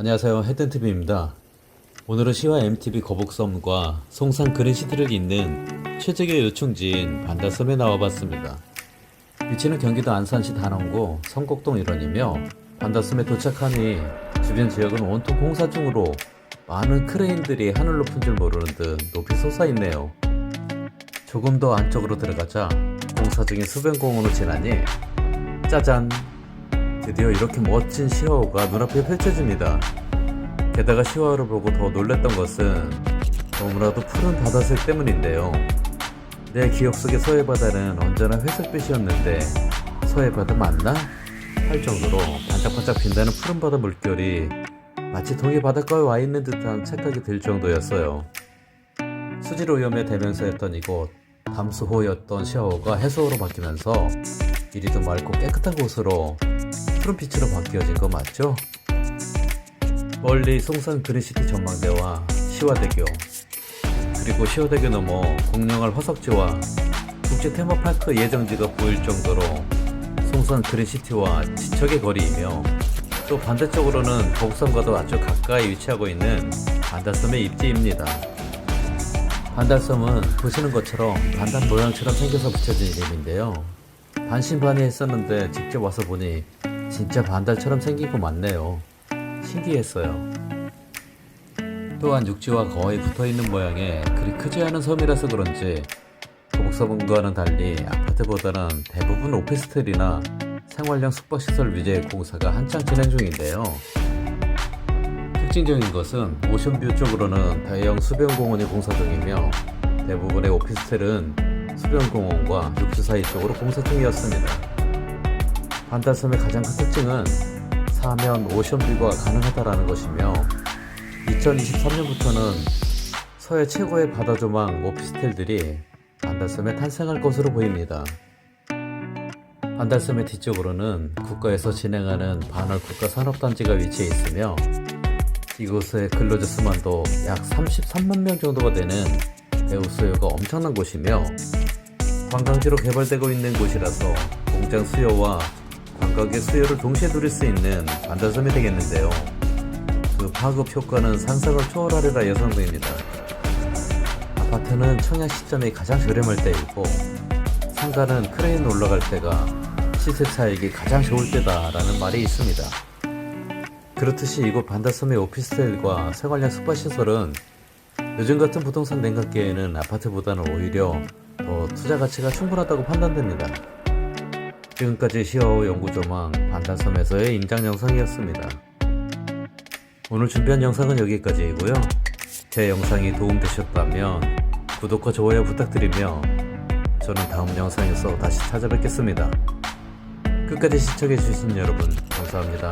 안녕하세요. 헤든TV입니다. 오늘은 시와 MTV 거북섬과 송산 그린시티를 잇는 최적의 요충지인 반다섬에 나와봤습니다. 위치는 경기도 안산시 단원구 성곡동 일원이며 반다섬에 도착하니 주변 지역은 온통 공사 중으로 많은 크레인들이 하늘로 푼줄 모르는 듯 높이 솟아있네요. 조금 더 안쪽으로 들어가자 공사 중인 수변공원을 지나니 짜잔 드디어 이렇게 멋진 시화호가 눈앞에 펼쳐집니다. 게다가 시화호를 보고 더 놀랐던 것은 너무나도 푸른 바다색 때문인데요. 내 기억 속의 서해 바다는 언제나 회색빛이었는데 서해 바다 맞나? 할 정도로 반짝반짝 빛나는 푸른 바다 물결이 마치 동해 바닷가에 와 있는 듯한 착각이 들 정도였어요. 수질 오염의 대명사였던 이곳 담수호였던 시화호가 해수호로 바뀌면서 이리도 맑고 깨끗한 곳으로 푸른빛으로 바뀌어진 거 맞죠? 멀리 송산 그린시티 전망대와 시화대교 그리고 시화대교 넘어 공룡할 화석지와 국제 테마파크 예정지가 보일 정도로 송산 그린시티와 지척의 거리이며 또 반대쪽으로는 거북섬과도 아주 가까이 위치하고 있는 반달섬의 입지입니다. 반달섬은 보시는 것처럼 반달 모양처럼 생겨서 붙여진 이름인데요. 반신반의했었는데 직접 와서 보니 진짜 반달처럼 생긴 거 맞네요. 신기했어요. 또한 육지와 거의 붙어 있는 모양의 그리 크지 않은 섬이라서 그런지 거북섬과는 달리 아파트보다는 대부분 오피스텔이나 생활형 숙박시설 위주의 공사가 한창 진행 중인데요. 특징적인 것은 오션뷰 쪽으로는 대형 수변공원이 공사 중이며 대부분의 오피스텔은 수변공원과 육지 사이 쪽으로 공사 중이었습니다. 반달섬의 가장 큰 특징은 사면 오션뷰가 가능하다라는 것이며 2023년부터는 서해 최고의 바다 조망 오피스텔들이 반달섬에 탄생할 것으로 보입니다. 반달섬의 뒤쪽으로는 국가에서 진행하는 반월 국가 산업단지가 위치해 있으며 이곳의 근로자 수만도 약 33만 명 정도가 되는 배우 수요가 엄청난 곳이며 관광지로 개발되고 있는 곳이라서 공장 수요와 관광객 수요를 동시에 누릴 수 있는 반달섬이 되겠는데요. 그 파급 효과는 상상을 초월하리라 예상됩니다. 아파트는 청약 시점이 가장 저렴할 때이고 상가는 크레인 올라갈 때가 시세 차익이 가장 좋을 때다라는 말이 있습니다. 그렇듯이 이곳 반다섬의 오피스텔과 생활형 숙박시설은 요즘 같은 부동산 냉각기에는 아파트보다는 오히려 더 투자 가치가 충분하다고 판단됩니다. 지금까지 시어우 연구조망 반다섬에서의 임장 영상이었습니다. 오늘 준비한 영상은 여기까지이고요. 제 영상이 도움되셨다면 구독과 좋아요 부탁드리며 저는 다음 영상에서 다시 찾아뵙겠습니다. 끝까지 시청해주신 여러분 감사합니다.